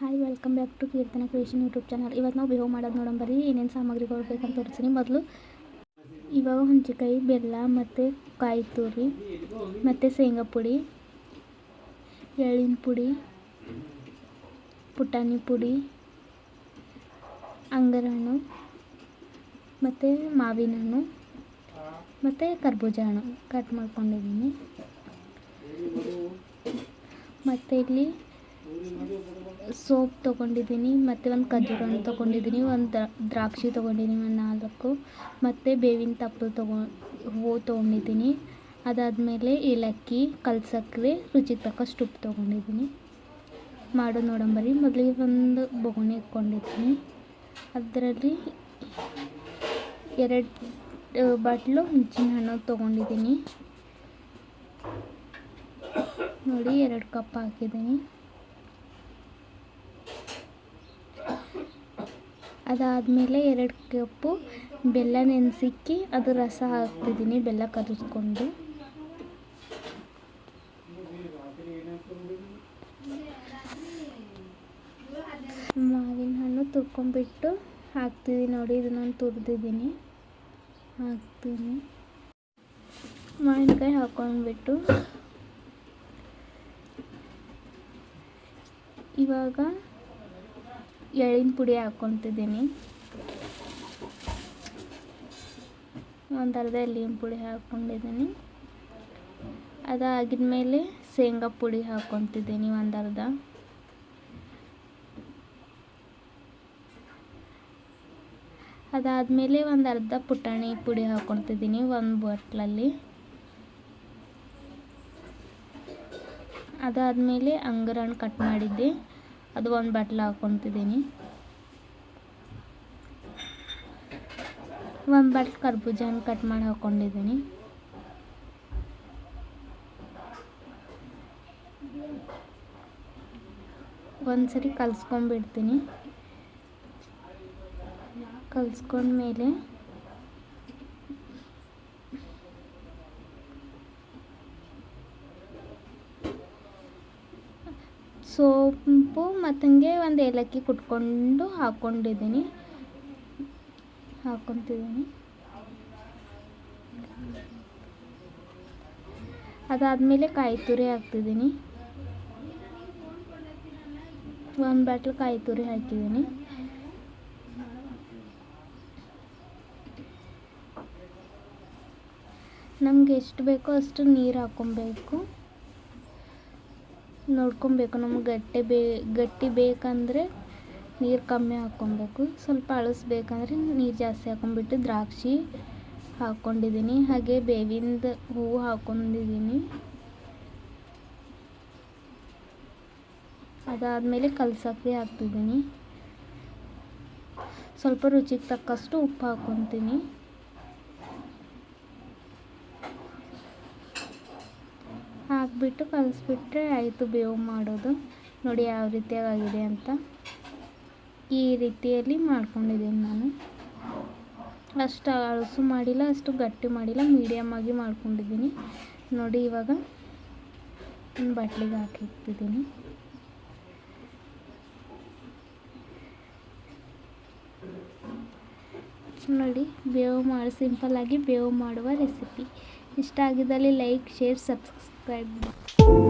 Hi welcome back to Keerthana creation YouTube channel ಇವತ್ತು ನಾವು ಬೇವು ಮಾಡೋದು ನೋಡಂಬರಿ ಏನೇನು ಸಾಮಗ್ರಿಗಳು ಬೇಕಂತ ತೋರಿಸ್ತೀನಿ. ಮೊದಲು ಇವಾಗ ಹುಂಚಿಕಾಯಿ ಬೆಲ್ಲ ಮತ್ತು ಕಾಯಿ ತುರಿ, ಮತ್ತು ಶೇಂಗಾ ಪುಡಿ, ಎಳ್ಳಿನ ಪುಡಿ, ಪುಟಾಣಿ ಪುಡಿ ಹಣ್ಣು ಮತ್ತು ಮಾವಿನ ಹಣ್ಣು, ಮತ್ತು ಕರ್ಬೂಜ ಹಣ್ಣು ಕಟ್ ಮಾಡ್ಕೊಂಡಿದ್ದೀನಿ. ಮತ್ತು ಇಲ್ಲಿ ಸೋಪ್ ತೊಗೊಂಡಿದ್ದೀನಿ, ಮತ್ತು ಒಂದು ಖರ್ಜೂರ ಹಣ್ಣು ತೊಗೊಂಡಿದ್ದೀನಿ, ಒಂದು ದ್ರಾಕ್ಷಿ ತೊಗೊಂಡಿದ್ದೀನಿ, ಒಂದು ನಾಲ್ಕು. ಮತ್ತು ಬೇವಿನ ತಪ್ಪಲು ತೊಗೊ ಹೂವು ತೊಗೊಂಡಿದ್ದೀನಿ. ಅದಾದಮೇಲೆ ಏಲಕ್ಕಿ ಕಲ್ಸಕ್ಕರೆ ರುಚಿ ತಕ್ಕಷ್ಟು ಉಪ್ಪು ತೊಗೊಂಡಿದ್ದೀನಿ. ಮಾಡೋದು ನೋಡಂಬರಿ ಮೊದಲಿಗೆ ಒಂದು ಬೊಗುಣಿ ಇಟ್ಕೊಂಡಿದ್ದೀನಿ. ಅದರಲ್ಲಿ ಎರಡು ಬಾಟ್ಲು ಹುಂಚಿನ ಹಣ್ಣು ತೊಗೊಂಡಿದ್ದೀನಿ. ನೋಡಿ, ಎರಡು ಕಪ್ ಹಾಕಿದ್ದೀನಿ. ಅದಾದಮೇಲೆ ಎರಡು ಕಪ್ಪು ಬೆಲ್ಲ ನೆನೆಸಿಕ್ಕಿ ಅದು ರಸ ಹಾಕ್ತಿದ್ದೀನಿ, ಬೆಲ್ಲ ಕದಿಸ್ಕೊಂಡು. ಮಾವಿನ ಹಣ್ಣು ತುರ್ಕೊಂಡ್ಬಿಟ್ಟು ಹಾಕ್ತಿದ್ದೀನಿ ನೋಡಿ ಇದನ್ನು ತುರಿದಿದ್ದೀನಿ. ಹಾಕ್ತೀನಿ. ಮಾವಿನಕಾಯಿ ಹಾಕೊಂಡ್ಬಿಟ್ಟು. ಇವಾಗ ಎಳ್ಳಿನ ಪುಡಿ ಹಾಕ್ಕೊತಿದ್ದೀನಿ ಒಂದು ಅರ್ಧ ಎಳ್ಳಿನ ಪುಡಿ ಹಾಕ್ಕೊಂಡಿದ್ದೀನಿ. ಅದಾಗಿದ್ಮೇಲೆ ಶೇಂಗಾ ಪುಡಿ ಹಾಕ್ಕೊತಿದ್ದೀನಿ ಒಂದು ಅರ್ಧ. ಅದಾದಮೇಲೆ ಒಂದು ಅರ್ಧ ಪುಟಾಣಿ ಪುಡಿ ಹಾಕ್ಕೊತಿದ್ದೀನಿ ಒಂದು ಬಾಟ್ಲಲ್ಲಿ. ಅದಾದಮೇಲೆ ಅಂಗರ ಹಣ್ಣು ಕಟ್ ಮಾಡಿದ್ದೆ. ಅದು ಒಂದು ಬಾಟ್ಲ್ ಹಾಕ್ಕೊತಿದ್ದೀನಿ. ಒಂದು ಬಾಟ್ಲ್ ಕರ್ಬೂಜ ಹಣ್ಣು ಕಟ್ ಮಾಡಿ ಹಾಕ್ಕೊಂಡಿದ್ದೀನಿ. ಒಂದ್ಸರಿ ಕಲಿಸ್ಕೊಂಡ್ಬಿಡ್ತೀನಿ. ಕಲಿಸ್ಕೊಂಡ್ಮೇಲೆ ಸೋಂಪು ಮತ್ತಂಗೆ ಒಂದು ಏಲಕ್ಕಿ ಕುಟ್ಕೊಂಡು ಹಾಕ್ಕೊಂಡಿದ್ದೀನಿ ಹಾಕ್ಕೊತಿದ್ದೀನಿ ಅದಾದಮೇಲೆ ಕಾಯಿ ತುರಿ ಹಾಕ್ತಿದ್ದೀನಿ. ಒಂದು ಬಾಟಲ್ ಕಾಯಿ ತುರಿ ಹಾಕಿದ್ದೀನಿ. ನಮ್ಗೆ ಎಷ್ಟು ಬೇಕೋ ಅಷ್ಟು ನೀರು ಹಾಕ್ಕೊಬೇಕು ನೋಡ್ಕೊಬೇಕು. ನಮ್ಗೆ ಗಟ್ಟಿ ಬೇ, ಗಟ್ಟಿ ಬೇಕಂದರೆ ನೀರು ಕಮ್ಮಿ ಹಾಕ್ಕೊಬೇಕು ಸ್ವಲ್ಪ ಅಳಸ್ಬೇಕಂದ್ರೆ ನೀರು ಜಾಸ್ತಿ ಹಾಕೊಂಬಿಟ್ಟು ದ್ರಾಕ್ಷಿ ಹಾಕ್ಕೊಂಡಿದ್ದೀನಿ ಹಾಗೆ ಬೇವಿಂದ ಹೂವು ಹಾಕ್ಕೊಂಡಿದ್ದೀನಿ ಅದಾದಮೇಲೆ ಕಲ್ಸಕ್ಕರೆ ಹಾಕ್ತಿದ್ದೀನಿ ಸ್ವಲ್ಪ ರುಚಿಗೆ ತಕ್ಕಷ್ಟು ಉಪ್ಪು ಹಾಕ್ಕೊತೀನಿ ಹಾಕ್ಬಿಟ್ಟು ಕಲಿಸ್ಬಿಟ್ರೆ ಆಯಿತು ಬೇವು ಮಾಡೋದು. ನೋಡಿ ಯಾವ ರೀತಿಯಾಗಿದೆ ಅಂತ. ಈ ರೀತಿಯಲ್ಲಿ ಮಾಡ್ಕೊಂಡಿದ್ದೀನಿ ನಾನು. ಅಷ್ಟು ಅಳಸು ಮಾಡಿಲ್ಲ, ಅಷ್ಟು ಗಟ್ಟಿ ಮಾಡಿಲ್ಲ ಮೀಡಿಯಮ್ ಆಗಿ ಮಾಡ್ಕೊಂಡಿದ್ದೀನಿ. ನೋಡಿ ಇವಾಗ ಒಂದು ಬಾಟ್ಲಿಗೆ ಹಾಕಿಟ್ಟಿದ್ದೀನಿ ನೋಡಿ, ಬೇವು ಮಾಡಿ ಸಿಂಪಲ್ಲಾಗಿ ಬೇವು ಮಾಡುವ ರೆಸಿಪಿ ಇಷ್ಟ ಆಗಿದ್ದಲ್ಲಿ ಲೈಕ್ ಶೇರ್ ಸಬ್ಸ್ಕ್ರೈಬ್ you